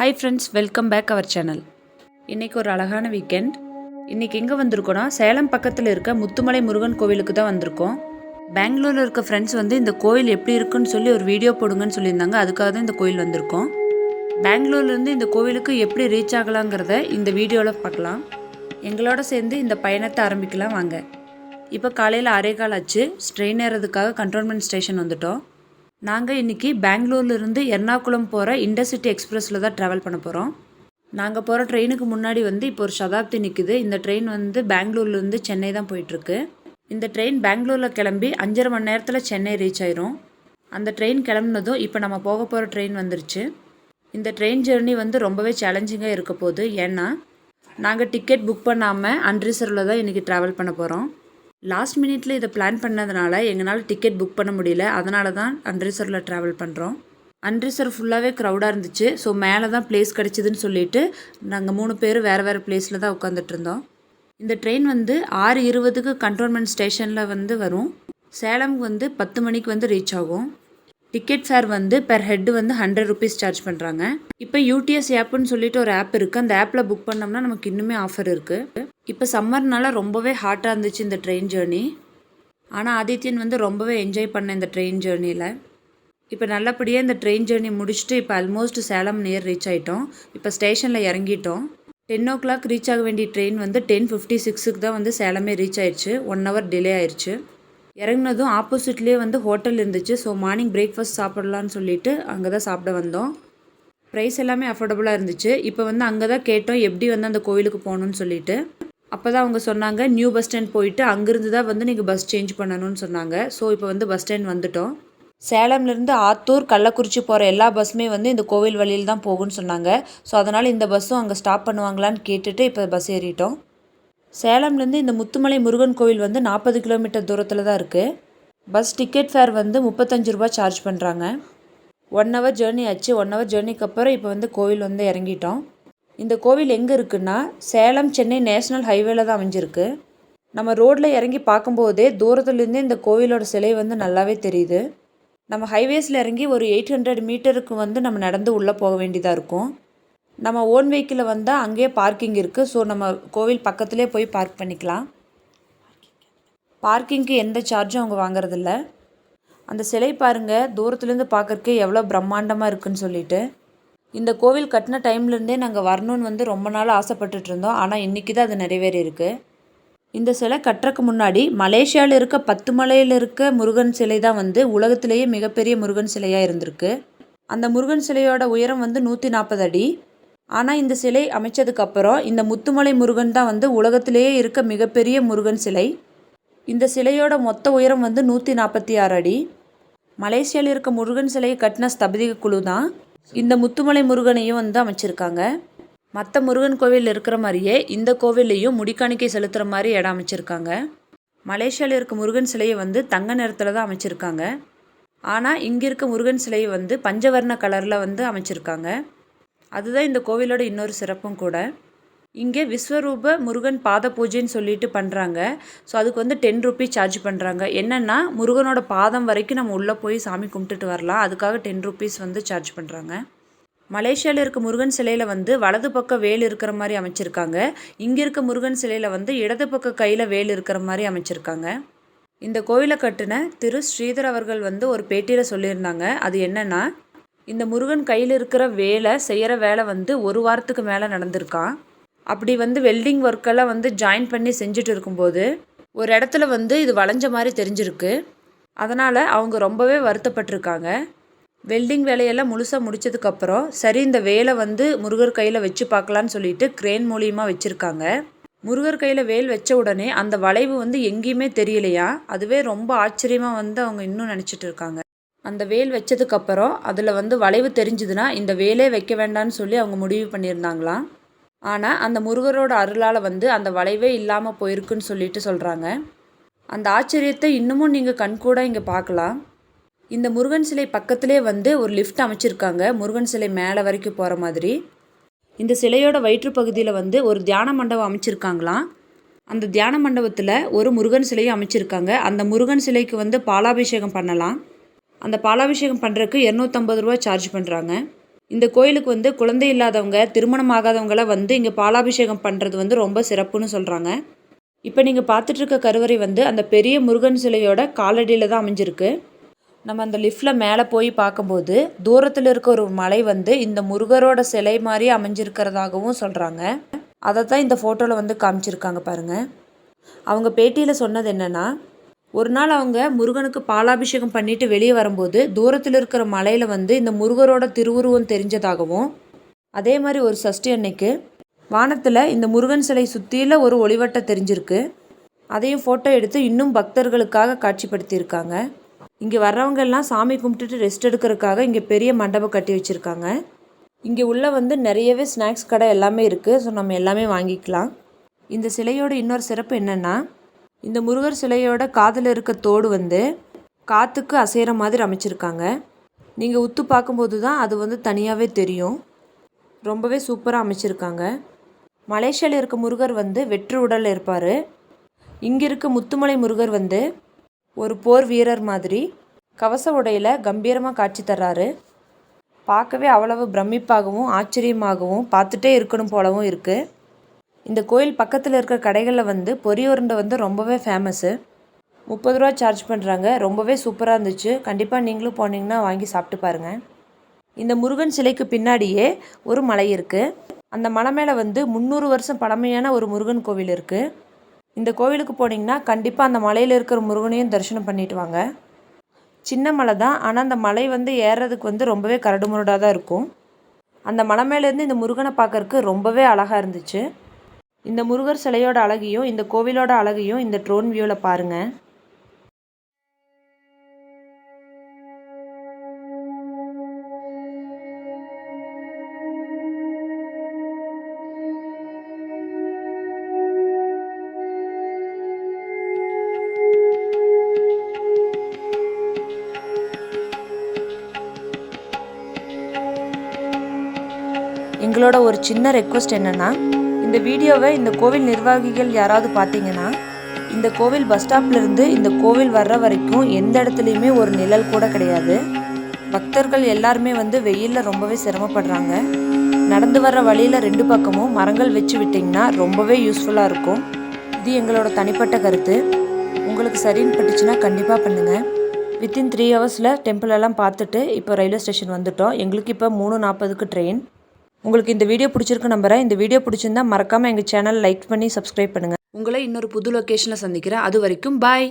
Hi friends welcome back our channel இன்றைக்கி ஒரு அழகான வீக்கெண்ட் இன்றைக்கி எங்கே வந்திருக்கோன்னா சேலம் பக்கத்தில் இருக்க முத்துமலை முருகன் கோவிலுக்கு தான் வந்திருக்கோம். பெங்களூரில் இருக்க ஃப்ரெண்ட்ஸ் வந்து இந்த கோயில் எப்படி இருக்குன்னு சொல்லி ஒரு வீடியோ போடுங்கன்னு சொல்லியிருந்தாங்க. அதுக்காக தான் இந்த கோயில் வந்திருக்கோம். பெங்களூர்லேருந்து இந்த கோவிலுக்கு எப்படி ரீச் ஆகலாங்கிறத இந்த வீடியோவில் பார்க்கலாம். எங்களோட சேர்ந்து இந்த பயணத்தை ஆரம்பிக்கலாம் வாங்க. இப்போ காலையில் அரே கால் ஆச்சு. ட்ரெயின் ஏறதுக்காக கண்ட்ரோல்மெண்ட் ஸ்டேஷன் வந்துட்டோம். நாங்கள் இன்றைக்கி பெங்களூர்லேருந்து எர்ணாகுளம் போகிற இண்டர்சிட்டி எக்ஸ்பிரஸில் தான் ட்ராவல் பண்ண போகிறோம் நாங்கள் போகிற ட்ரெயினுக்கு முன்னாடி வந்து இப்போ ஒரு சதாப்தி நிற்குது இந்த ட்ரெயின் வந்து பெங்களூர்லேருந்து சென்னை தான் போயிட்டுருக்கு. இந்த ட்ரெயின் பெங்களூரில் கிளம்பி அஞ்சரை மணி நேரத்தில் சென்னை ரீச் ஆயிரும். அந்த ட்ரெயின் கிளம்புனதும் இப்போ நம்ம போக போகிற ட்ரெயின் வந்துருச்சு. இந்த ட்ரெயின் ஜெர்னி வந்து ரொம்பவே சேலஞ்சிங்காக இருக்க போகுது. ஏன்னா நாங்கள் டிக்கெட் புக் பண்ணாமல் அன்ரிசர்வில் தான் இன்றைக்கி ட்ராவல் பண்ண போகிறோம் லாஸ்ட் மினிட்ல இதை பிளான் பண்ணதுனால எங்களால் டிக்கெட் புக் பண்ண முடியல. அதனால தான் அன்ரிசர்வில் ட்ராவல் பண்ணுறோம் அன்ரிசர்வ் ஃபுல்லாகவே க்ரௌடாக இருந்துச்சு. ஸோ மேலே தான் பிளேஸ் கிடச்சிதுன்னு சொல்லிட்டு நாங்கள் மூணு பேர் வேறு வேறு பிளேஸில் தான் உட்காந்துட்டு இருந்தோம். இந்த ட்ரெயின் வந்து ஆறு இருபதுக்கு கண்ட்ரோல்மெண்ட் ஸ்டேஷனில் வந்து வரும். சேலம் வந்து பத்து மணிக்கு வந்து ரீச் ஆகும். டிக்கெட் ஃபேர் வந்து பெர் ஹெட் வந்து ஹண்ட்ரட் ருபீஸ் சார்ஜ் பண்ணுறாங்க இப்போ யூடிஎஸ் ஆப்புன்னு சொல்லிட்டு ஒரு ஆப் இருக்குது அந்த ஆப்பில் புக் பண்ணோம்னா நமக்கு இன்னுமே ஆஃபர் இருக்குது இப்போ சம்மர்னால ரொம்பவே ஹாட்டாக இருந்துச்சு இந்த ட்ரெயின் ஜேர்னி ஆனால் ஆதித்யன் வந்து ரொம்பவே என்ஜாய் பண்ண இந்த ட்ரெயின் ஜேர்னியில் இப்போ நல்லபடியாக இந்த ட்ரெயின் ஜேர்னி முடிச்சுட்டு இப்போ ஆல்மோஸ்ட் சேலம் நியர் ரீச் ஆகிட்டோம் இப்போ ஸ்டேஷனில் இறங்கிட்டோம். டென் ஓ கிளாக் ரீச் ஆக வேண்டிய ட்ரெயின் வந்து டென் ஃபிஃப்டி சிக்ஸுக்கு தான் வந்து சேலமே ரீச் ஆயிடுச்சு ஒன் ஹவர் டிலே ஆயிடுச்சு இறங்குனதும் ஆப்போசிட்லேயே வந்து ஹோட்டல் இருந்துச்சு. ஸோ மார்னிங் பிரேக்ஃபாஸ்ட் சாப்பிட்லான்னு சொல்லிட்டு அங்கே தான் சாப்பிட வந்தோம். ப்ரைஸ் எல்லாமே அஃபோர்டபுளாக இருந்துச்சு. இப்போ வந்து அங்கே தான் கேட்டோம் எப்படி வந்து அந்த கோயிலுக்கு போகணுன்னு சொல்லிட்டு. அப்போ தான் அவங்க சொன்னாங்க நியூ பஸ் ஸ்டாண்ட் போயிட்டு அங்கேருந்து தான் வந்து நீங்கள் பஸ் சேஞ்ச் பண்ணணும்னு சொன்னாங்க. ஸோ இப்போ வந்து பஸ் ஸ்டாண்ட் வந்துட்டோம். சேலம்லேருந்து ஆத்தூர் கள்ளக்குறிச்சி போகிற எல்லா பஸ்ஸுமே வந்து இந்த கோவில் வழியில் தான் போகும்னு சொன்னாங்க. ஸோ அதனால் இந்த பஸ்ஸும் அங்கே ஸ்டாப் பண்ணுவாங்களான்னு கேட்டுட்டு இப்போ பஸ் ஏறிட்டோம். சேலம்லேருந்து இந்த முத்துமலை முருகன் கோவில் வந்து நாற்பது கிலோமீட்டர் தூரத்தில் தான் இருக்குது பஸ் டிக்கெட் ஃபேர் வந்து முப்பத்தஞ்சு ரூபா சார்ஜ் பண்ணுறாங்க ஒன் ஹவர் ஜேர்னி ஆச்சு. ஒன் ஹவர் ஜேர்னிக்கு அப்புறம் இப்போ வந்து கோவில் வந்து இறங்கிட்டோம். இந்த கோவில் எங்கே இருக்குன்னா சேலம் சென்னை நேஷ்னல் ஹைவேல தான் அமைஞ்சிருக்கு. நம்ம ரோட்டில் இறங்கி பார்க்கும்போதே தூரத்துலேருந்தே இந்த கோவிலோட சிலை வந்து நல்லாவே தெரியுது. நம்ம ஹைவேஸில் இறங்கி ஒரு எயிட் ஹண்ட்ரட் மீட்டருக்கு வந்து நம்ம நடந்து உள்ளே போக வேண்டியதாக இருக்கும். நம்ம ஓன் வெஹிக்கிளில் வந்தால் அங்கேயே பார்க்கிங் இருக்குது ஸோ நம்ம கோவில் பக்கத்துலேயே போய் பார்க் பண்ணிக்கலாம். பார்க்கிங்க்கு எந்த சார்ஜும் அவங்க வாங்குறதில்ல. அந்த சிலை பாருங்கள் தூரத்துலேருந்து பார்க்கறக்கே எவ்வளோ பிரம்மாண்டமாக இருக்குன்னு சொல்லிட்டு. இந்த கோவில் கட்டின டைம்லேருந்தே நாங்கள் வரணும்னு வந்து ரொம்ப நாள் ஆசைப்பட்டுட்டு இருந்தோம். ஆனால் இன்றைக்கி தான் அது நிறைவேறிருக்கு இந்த சிலை கட்டுறக்கு முன்னாடி மலேசியாவில் இருக்க பத்து மலையில் இருக்க முருகன் சிலை தான் வந்து உலகத்திலேயே மிகப்பெரிய முருகன் சிலையாக இருந்திருக்கு. அந்த முருகன் சிலையோட உயரம் வந்து நூற்றி நாற்பது அடி. ஆனால் இந்த சிலை அமைச்சதுக்கப்புறம் இந்த முத்துமலை முருகன் தான் வந்து உலகத்திலேயே இருக்க மிகப்பெரிய முருகன் சிலை. இந்த சிலையோட மொத்த உயரம் வந்து நூற்றி நாற்பத்தி ஆறு அடி. மலேசியாவில் இருக்க முருகன் சிலையை கட்டின ஸ்தபதிக குழு தான் இந்த முத்துமலை முருகனையும் வந்து அமைச்சிருக்காங்க. மற்ற முருகன் கோவிலில் இருக்கிற மாதிரியே இந்த கோவில்லையும் முடிக்காணிக்கை செலுத்துகிற மாதிரி இடம் அமைச்சிருக்காங்க. மலேசியாவில் இருக்க முருகன் சிலையை வந்து தங்க நிறத்தில் தான் அமைச்சிருக்காங்க. ஆனால் இங்கே இருக்க முருகன் சிலையை வந்து பஞ்சவர்ண கலரில் வந்து அமைச்சிருக்காங்க. அதுதான் இந்த கோவிலோட இன்னொரு சிறப்பும் கூட. இங்கே விஸ்வரூப முருகன் பாத பூஜைன்னு சொல்லிட்டு பண்ணுறாங்க ஸோ அதுக்கு வந்து டென் ருபீஸ் சார்ஜ் பண்ணுறாங்க என்னென்னா முருகனோட பாதம் வரைக்கும் நம்ம உள்ளே போய் சாமி கும்பிட்டுட்டு வரலாம். அதுக்காக டென் ருபீஸ் வந்து சார்ஜ் பண்ணுறாங்க மலேசியாவில் இருக்க முருகன் சிலையில் வந்து வலது பக்கம் வேல் இருக்கிற மாதிரி அமைச்சிருக்காங்க. இங்கே இருக்க முருகன் சிலையில் வந்து இடது பக்க கையில் வேல் இருக்கிற மாதிரி அமைச்சிருக்காங்க. இந்த கோயிலை கட்டின திரு ஸ்ரீதர் அவர்கள் வந்து ஒரு பேட்டியில் சொல்லியிருந்தாங்க. அது என்னென்னா இந்த முருகன் கையில் இருக்கிற வேலை செய்கிற வேலை வந்து ஒரு வாரத்துக்கு மேலே நடந்திருக்கான் அப்படி வந்து வெல்டிங் ஒர்க்கெல்லாம் வந்து ஜாயின் பண்ணி செஞ்சுட்டு இருக்கும்போது ஒரு இடத்துல வந்து இது வளைஞ்ச மாதிரி தெரிஞ்சிருக்கு. அதனால் அவங்க ரொம்பவே வருத்தப்பட்டிருக்காங்க. வெல்டிங் வேலையெல்லாம் முழுசாக முடிச்சதுக்கப்புறம் சரி இந்த வேலை வந்து முருகர் கையில் வச்சு பார்க்கலான்னு சொல்லிட்டு கிரேன் மூலியமாக வச்சுருக்காங்க. முருகர் கையில் வேல் வச்ச உடனே அந்த வளைவு வந்து எங்கேயுமே தெரியலையா? அதுவே ரொம்ப ஆச்சரியமாக வந்து அவங்க இன்னும் நினச்சிட்டு இருக்காங்க. அந்த வேல் வச்சதுக்கப்புறம் அதில் வந்து வளைவு தெரிஞ்சுதுன்னா இந்த வேலே வைக்க வேண்டாம்னு சொல்லி அவங்க முடிவு பண்ணியிருந்தாங்களாம் ஆனால் அந்த முருகரோட அருளால் வந்து அந்த வளைவே இல்லாமல் போயிருக்குன்னு சொல்லிட்டு சொல்கிறாங்க அந்த ஆச்சரியத்தை இன்னமும் நீங்கள் கண்கூட இங்கே பார்க்கலாம். இந்த முருகன் சிலை பக்கத்திலே வந்து ஒரு லிஃப்ட் அமைச்சிருக்காங்க. முருகன் சிலை மேலே வரைக்கும் போகிற மாதிரி. இந்த சிலையோட வயிற்று பகுதியில் வந்து ஒரு தியான மண்டபம் அமைச்சிருக்காங்களாம் அந்த தியான மண்டபத்தில் ஒரு முருகன் சிலையும் அமைச்சிருக்காங்க. அந்த முருகன் சிலைக்கு வந்து பாலாபிஷேகம் பண்ணலாம். அந்த பாலாபிஷேகம் பண்ணுறதுக்கு இரநூத்தம்பது ரூபா சார்ஜ் பண்ணுறாங்க இந்த கோயிலுக்கு வந்து குழந்தை இல்லாதவங்க திருமணம் ஆகாதவங்களாம் வந்து இங்கே பாலாபிஷேகம் பண்ணுறது வந்து ரொம்ப சிறப்புன்னு சொல்கிறாங்க இப்போ நீங்கள் பார்த்துட்ருக்க கருவறை வந்து அந்த பெரிய முருகன் சிலையோட காலடியில் தான் அமைஞ்சிருக்கு. நம்ம அந்த லிஃப்டில் மேலே போய் பார்க்கும்போது தூரத்தில் இருக்க ஒரு மலை வந்து இந்த முருகரோட சிலை மாதிரி அமைஞ்சிருக்கிறதாகவும் சொல்கிறாங்க அதை தான் இந்த ஃபோட்டோவில் வந்து காமிச்சிருக்காங்க பாருங்கள் அவங்க பேட்டியில் சொன்னது என்னென்னா ஒரு நாள் அவங்க முருகனுக்கு பாலாபிஷேகம் பண்ணிட்டு வெளியே வரும்போது தூரத்தில் இருக்கிற மலையில் வந்து இந்த முருகரோட திருவுருவம் தெரிஞ்சதாகவும் அதே மாதிரி ஒரு சஷ்டி அன்னைக்கு வானத்தில் இந்த முருகன் சிலை சுற்றியில் ஒரு ஒளிவட்டம் தெரிஞ்சிருக்கு. அதையும் ஃபோட்டோ எடுத்து இன்னும் பக்தர்களுக்காக காட்சிப்படுத்தியிருக்காங்க. இங்கே வர்றவங்க எல்லாம் சாமி கும்பிட்டுட்டு ரெஸ்ட் எடுக்கிறதுக்காக இங்கே பெரிய மண்டபம் கட்டி வச்சுருக்காங்க. இங்கே உள்ளே வந்து நிறையவே ஸ்நாக்ஸ் கடை எல்லாமே இருக்குது ஸோ நம்ம எல்லாமே வாங்கிக்கலாம். இந்த சிலையோட இன்னொரு சிறப்பு என்னென்னா இந்த முருகர் சிலையோட காதில் இருக்க தோடு வந்து காற்றுக்கு அசைகிற மாதிரி அமைச்சிருக்காங்க. நீங்கள் உத்து பார்க்கும்போது தான் அது வந்து தனியாகவே தெரியும். ரொம்பவே சூப்பராக அமைச்சிருக்காங்க. மலேசியாவில் இருக்க முருகர் வந்து வெற்று உடலில் இருப்பார். இங்கே இருக்க முத்துமலை முருகர் வந்து ஒரு போர் வீரர் மாதிரி கவச உடையில் கம்பீரமாக காட்சி தர்றாரு. பார்க்கவே அவ்வளவு பிரமிப்பாகவும் ஆச்சரியமாகவும் பார்த்துட்டே இருக்கணும் போலவும் இருக்குது இந்த கோயில் பக்கத்தில் இருக்க கடைகளில் வந்து பொரி உருண்டை வந்து ரொம்பவே ஃபேமஸ்ஸு முப்பது ரூபா சார்ஜ் பண்ணுறாங்க ரொம்பவே சூப்பராக இருந்துச்சு. கண்டிப்பாக நீங்களும் போனீங்கன்னா வாங்கி சாப்பிட்டு பாருங்கள் இந்த முருகன் சிலைக்கு பின்னாடியே ஒரு மலை இருக்குது அந்த மலை மேலே வந்து முந்நூறு வருஷம் பழமையான ஒரு முருகன் கோவில் இருக்குது இந்த கோவிலுக்கு போனீங்கன்னா கண்டிப்பாக அந்த மலையில் இருக்கிற முருகனையும் தரிசனம் பண்ணிட்டு வாங்க. சின்ன மலை தான். ஆனால் அந்த மலை வந்து ஏறுறதுக்கு வந்து ரொம்பவே கரடுமுரடாக தான் இருக்கும். அந்த மலை மேலேருந்து இந்த முருகனை பார்க்கறக்கு ரொம்பவே அழகாக இருந்துச்சு. இந்த முருகர் சிலையோட அழகையும் இந்த கோவிலோட அழகையும் இந்த ட்ரோன் வியூவில் பாருங்கள் எங்களோட ஒரு சின்ன ரெக்வஸ்ட் என்னென்னா இந்த வீடியோவை இந்த கோவில் நிர்வாகிகள் யாராவது பார்த்தீங்கன்னா இந்த கோவில் பஸ் ஸ்டாப்லேருந்து இந்த கோவில் வர்ற வரைக்கும் எந்த இடத்துலையுமே ஒரு நிழல் கூட கிடையாது. பக்தர்கள் எல்லாருமே வந்து வெயிலில் ரொம்பவே சிரமப்படுறாங்க. நடந்து வர்ற வழியில் ரெண்டு பக்கமும் மரங்கள் வச்சு விட்டிங்கன்னா ரொம்பவே யூஸ்ஃபுல்லாக இருக்கும். இது எங்களோட தனிப்பட்ட கருத்து. உங்களுக்கு சரின்னு பட்டுச்சுன்னா கண்டிப்பாக பண்ணுங்கள் வித்தின் த்ரீ ஹவர்ஸில் டெம்பிள் எல்லாம் பார்த்துட்டு இப்போ ரயில்வே ஸ்டேஷன் வந்துட்டோம். எங்களுக்கு இப்போ மூணு நாற்பதுக்கு ட்ரெயின் உங்களுக்கு இந்த வீடியோ பிடிச்சிருக்கு நம்புகிறேன் இந்த வீடியோ பிடிச்சிருந்தா மறக்காமல் எங்கள் சேனல் லைக் பண்ணி சப்ஸ்கிரைப் பண்ணுங்கள் உங்களை இன்னொரு புது லொக்கேஷனில் சந்திக்கிறேன். அது வரைக்கும் பாய்